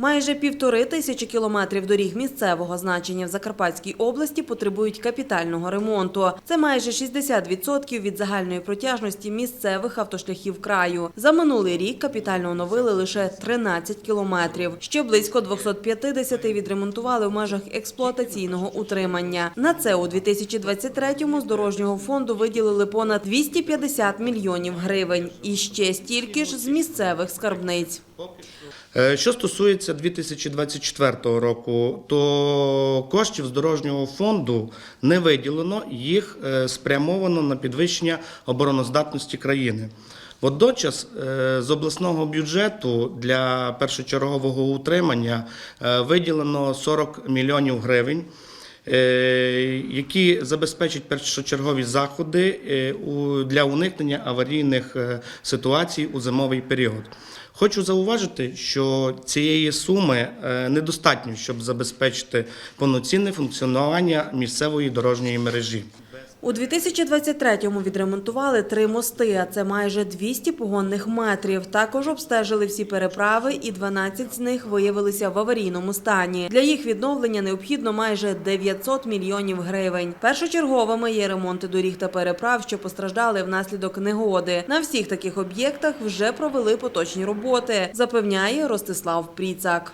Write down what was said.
Майже півтори тисячі кілометрів доріг місцевого значення в Закарпатській області потребують капітального ремонту. Це майже 60% від загальної протяжності місцевих автошляхів краю. За минулий рік капітально оновили лише 13 кілометрів. Ще близько 250 відремонтували в межах експлуатаційного утримання. На це у 2023-му з дорожнього фонду виділили понад 250 мільйонів гривень. І ще стільки ж з місцевих скарбниць. Е, Що стосується 2024 року, то коштів з дорожнього фонду не виділено, їх е, спрямовано на підвищення обороноздатності країни. Водночас е, з обласного бюджету для першочергового утримання виділено 40 мільйонів гривень. Е, Які забезпечать першочергові заходи е, для уникнення аварійних е, ситуацій у зимовий період. Хочу зауважити, що цієї суми недостатньо, щоб забезпечити повноцінне функціонування місцевої дорожньої мережі. У 2023-му відремонтували три мости, а це майже 200 погонних метрів. Також обстежили всі переправи, і 12 з них виявилися в аварійному стані. Для їх відновлення необхідно майже 900 мільйонів гривень. Першочерговими є ремонти доріг та переправ, що постраждали внаслідок негоди. На всіх таких об'єктах вже провели поточні роботи, запевняє Ростислав Пріцак.